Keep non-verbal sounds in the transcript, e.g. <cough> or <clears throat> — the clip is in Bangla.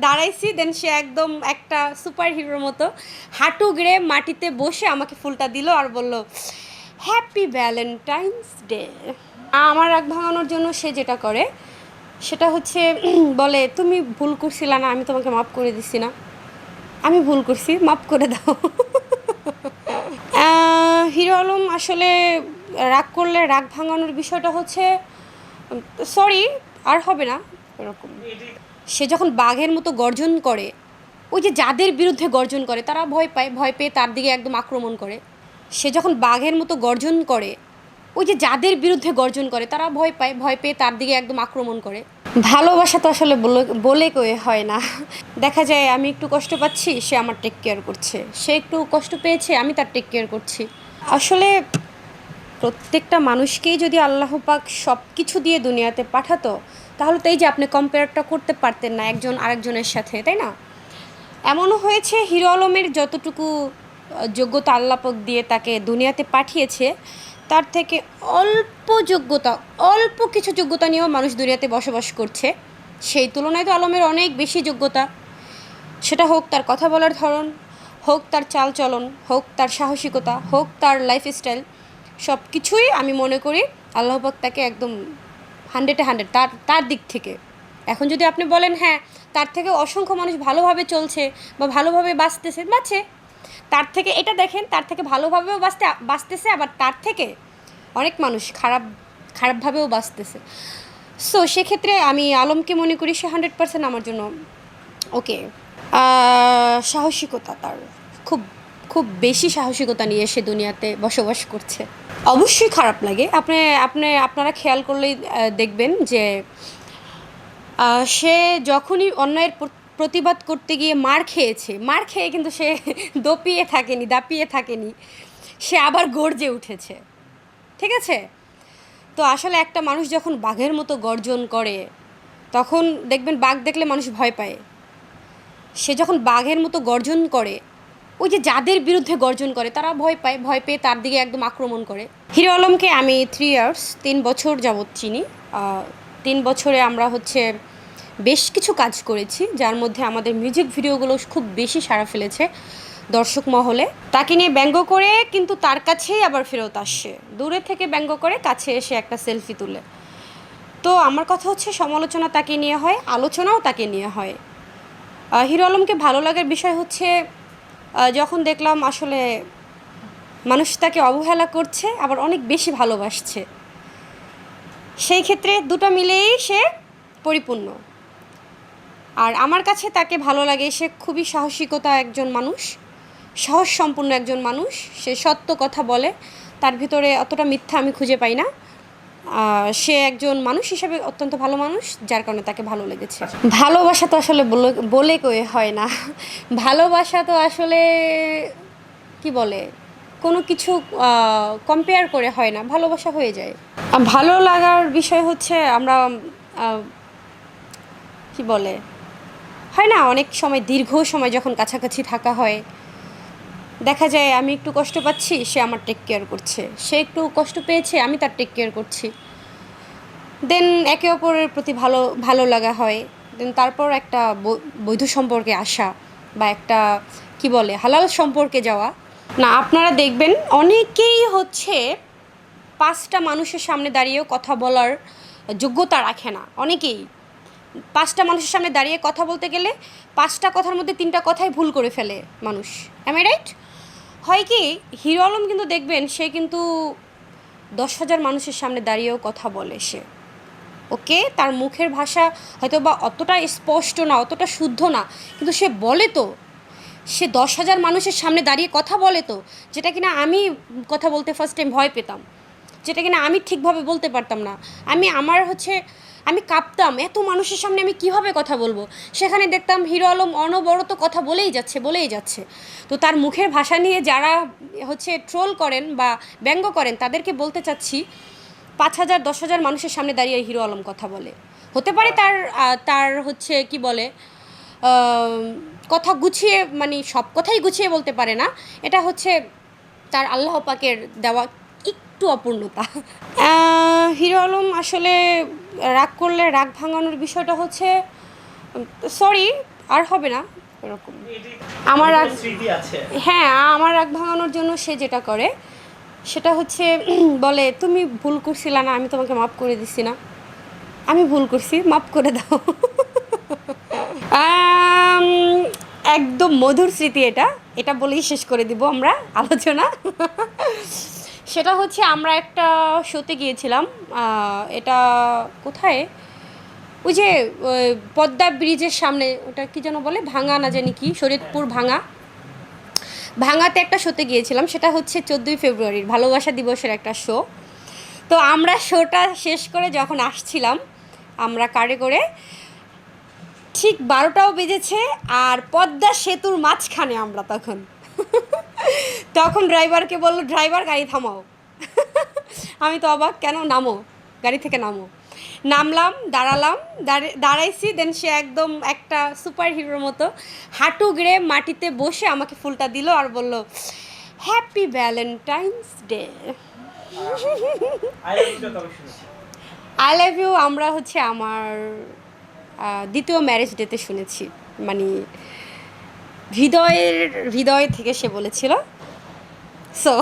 দাঁড়াইছি দেন সে একদম একটা সুপার হিরোর মতো হাঁটু গেড়ে মাটিতে বসে আমাকে ফুলটা দিল আর বলল হ্যাপি ভ্যালেন্টাইন্স ডে আমার রাগ ভাঙানোর জন্য সে যেটা করে, সেটা হচ্ছে, <clears throat> বলে, তুমি ভুল করছিলা না, আমি তোমাকে মাফ করে দিছি না। আমি ভুল করছি মাফ করে দাও। হিরো আলম আসলে রাগ করলে রাগ ভাঙানোর বিষয়টা হচ্ছে সরি আর হবে না, এরকম। সে যখন বাঘের মতো গর্জন করে, ওই যে যাদের বিরুদ্ধে গর্জন করে, তারা ভয় পায়, ভয় পেয়ে তার দিকে একদম আক্রমণ করে। সে যখন বাঘের মতো গর্জন করে, ওই যে যাদের বিরুদ্ধে গর্জন করে, তারা ভয় পায়, ভয় পেয়ে তার দিকে একদম আক্রমণ করে। ভালোবাসা তো আসলে বলে কয়ে হয় না। দেখা যায় আমি একটু কষ্ট পাচ্ছি, সে আমার টেক কেয়ার করছে। সে একটু কষ্ট পেয়েছে, আমি তার টেক কেয়ার করছি। আসলে প্রত্যেকটা মানুষকেই যদি আল্লাহ পাক সব কিছু দিয়ে দুনিয়াতে পাঠাতো, তাহলে তো এই যে আপনি কম্পেয়ারটা করতে পারতেন না একজন আরেকজনের সাথে, তাই না? এমনও হয়েছে হিরো আলমের যতটুকু যোগ্যতা আল্লাপক দিয়ে তাকে দুনিয়াতে পাঠিয়েছে, তার থেকে অল্প যোগ্যতা, অল্প কিছু যোগ্যতা নিয়েও মানুষ দুনিয়াতে বসবাস করছে। সেই তুলনায় তো আলমের অনেক বেশি যোগ্যতা। সেটা হোক তার কথা বলার ধরন, হোক তার চালচলন, হোক তার সাহসিকতা, হোক তার লাইফস্টাইল সব কিছুই আমি মনে করি আল্লাহবাক তাকে একদম হান্ড্রেডে হান্ড্রেড তার তার দিক থেকে। এখন যদি আপনি বলেন হ্যাঁ তার থেকে অসংখ্য মানুষ ভালোভাবে চলছে বা ভালোভাবে বাঁচতেছে, বাঁচে। তার থেকে এটা দেখেন, তার থেকে ভালোভাবেও বাঁচতে, বাঁচতেছে, আবার তার থেকে অনেক মানুষ খারাপ, খারাপভাবেও বাঁচতেছে। সো সেক্ষেত্রে আমি আলমকে মনে করি সে হান্ড্রেড পার্সেন্ট আমার জন্য ওকে সাহসিকতা তার, খুব খুব বেশি সাহসিকতা নিয়ে সে দুনিয়াতে বসবাস করছে। অবশ্যই খারাপ লাগে। আপনি আপনি, আপনারা খেয়াল করলেই দেখবেন যে সে যখনই অন্যায়ের প্রতিবাদ করতে গিয়ে মার খেয়েছে, মার খেয়ে কিন্তু সে <laughs> দপিয়ে থাকেনি, দাপিয়ে থাকেনি, সে আবার গর্জে উঠেছে। ঠিক আছে? তো আসলে একটা মানুষ যখন বাঘের মতো গর্জন করে, তখন দেখবেন বাঘ দেখলে মানুষ ভয় পায়। সে যখন বাঘের মতো গর্জন করে ওই যে যাদের বিরুদ্ধে গর্জন করে, তারা ভয় পায়, ভয় পেয়ে তার দিকে একদম আক্রমণ করে। হিরো আলমকে আমি থ্রি ইয়ার্স তিন বছর যাবৎ চিনি। তিন বছরে আমরা হচ্ছে বেশ কিছু কাজ করেছি, যার মধ্যে আমাদের মিউজিক ভিডিওগুলো খুব বেশি সাড়া ফেলেছে দর্শক মহলে। তাকে নিয়ে ব্যঙ্গ করে কিন্তু তার কাছেই আবার ফেরত আসছে দূরে থেকে ব্যঙ্গ করে কাছে এসে একটা সেলফি তুলে। তো আমার কথা হচ্ছে, সমালোচনা তাকে নিয়ে হয়, আলোচনাও তাকে নিয়ে হয়। হিরো আলমকে ভালো লাগার বিষয় হচ্ছে যখন দেখলাম আসলে মানুষ তাকে অবহেলা করছে, আবার অনেক বেশি ভালোবাসছে। সেই ক্ষেত্রে দুটো মিলেই সে পরিপূর্ণ। আর আমার কাছে তাকে ভালো লাগে, সে খুবই সাহসিকতা একজন মানুষ, সাহস সম্পূর্ণ একজন মানুষ, সে সত্য কথা বলে, তার ভিতরে অতটা মিথ্যা আমি খুঁজে পাই না। সে একজন মানুষ হিসেবে অত্যন্ত ভালো মানুষ, যার কারণে তাকে ভালো লেগেছে। ভালোবাসা তো আসলে বলে কয়ে হয় না। ভালোবাসা তো আসলে, কি বলে, কোনো কিছু কম্পেয়ার করে হয় না, ভালোবাসা হয়ে যায়। ভালো লাগার বিষয় হচ্ছে আমরা কি বলে, হয় না, অনেক সময়, দীর্ঘ সময় যখন কাছাকাছি থাকা হয় দেখা যায় আমি একটু কষ্ট পাচ্ছি, সে আমার টেক কেয়ার করছে। সে একটু কষ্ট পেয়েছে, আমি তার টেক কেয়ার করছি। দেন একে অপরের প্রতি ভালো ভালো লাগা হয়। দেন তারপর একটা বৈধ সম্পর্কে আসা বা একটা, কি বলে, হালাল সম্পর্কে যাওয়া। না, আপনারা দেখবেন অনেকেই হচ্ছে পাঁচটা মানুষের সামনে দাঁড়িয়েও কথা বলার যোগ্যতা রাখে না। অনেকেই। পাঁচটা মানুষের সামনে দাঁড়িয়ে কথা বলতে গেলে পাঁচটা কথার মধ্যে তিনটা কথাই ভুল করে ফেলে মানুষ। আই রাইট হয় কি, হিরো আলম কিন্তু দেখবেন সে কিন্তু দশ হাজার মানুষের সামনে দাঁড়িয়েও কথা বলে সে। ওকে, তার মুখের ভাষা হয়তো বা অতটা স্পষ্ট না, অতটা শুদ্ধ না, কিন্তু সে বলে তো। সে দশ হাজার মানুষের সামনে দাঁড়িয়ে কথা বলে তো, যেটা কিনা আমি কথা বলতে ফার্স্ট টাইম ভয় পেতাম। যেটা কিনা আমি ঠিকভাবে বলতে পারতাম না। আমি, আমার হচ্ছে আমি কাঁপতাম, এত মানুষের সামনে আমি কীভাবে কথা বলব? সেখানে দেখতাম হিরো আলম অনবরত কথা বলেই যাচ্ছে বলেই যাচ্ছে। তো তার মুখের ভাষা নিয়ে যারা হচ্ছে ট্রোল করেন বা ব্যঙ্গ করেন, তাদেরকে বলতে চাচ্ছি, পাঁচ হাজার, দশ হাজার মানুষের সামনে দাঁড়িয়ে হিরো আলম কথা বলে। হতে পারে তার তার হচ্ছে কি বলে কথা গুছিয়ে মানে সব কথাই গুছিয়ে বলতে পারে না। এটা হচ্ছে তার আল্লাহ পাকের দেওয়া একটু অপূর্ণতা। হিরো আলম আসলে রাগ করলে রাগ ভাঙানোর বিষয়টা হচ্ছে সরি আর হবে না এরকম। আমার আছে। হ্যাঁ আমার রাগ ভাঙানোর জন্য সে যেটা করে সেটা হচ্ছে <clears throat> বলে তুমি ভুল করছিলা না আমি তোমাকে মাফ করে দিছি না। আমি ভুল করছি মাফ করে দাও। <laughs> একদম মধুর স্মৃতি এটা। এটা বলেই শেষ করে দিব আমরা আলোচনা। <laughs> সেটা হচ্ছে আমরা একটা শোতে গিয়েছিলাম এটা কোথায়? ওই যে পদ্মা ব্রিজের সামনে, ওটা কি যেন বলে? ভাঙা না জানি কি, শরীয়তপুর ভাঙা। ভাঙাতে একটা শোতে গিয়েছিলাম, সেটা হচ্ছে চোদ্দোই ফেব্রুয়ারির ভালোবাসা দিবসের একটা শো তো আমরা শোটা শেষ করে যখন আসছিলাম, আমরা কারে করে, ঠিক বারোটাও বেজেছে, আর পদ্মা সেতুর মাঝখানে আমরা তখন। তখন ড্রাইভারকে বলল ড্রাইভার গাড়ি থামাও। আমি তো অবাক কেন? নামো গাড়ি থেকে নামো। নামলাম দাঁড়ালাম দাঁড়ে- দাঁড়াইছি দেন সে একদম একটা সুপার হিরোর মতো হাঁটু গেড়ে মাটিতে বসে আমাকে ফুলটা দিল আর বলল happy Valentine's day I love you কবে শুনেছি। আই লাভ ইউ আমরা হচ্ছে আমার দ্বিতীয় ম্যারেজ ডেতে শুনেছি। মানে হৃদয়ের হৃদয় থেকে সে বলেছিল। সো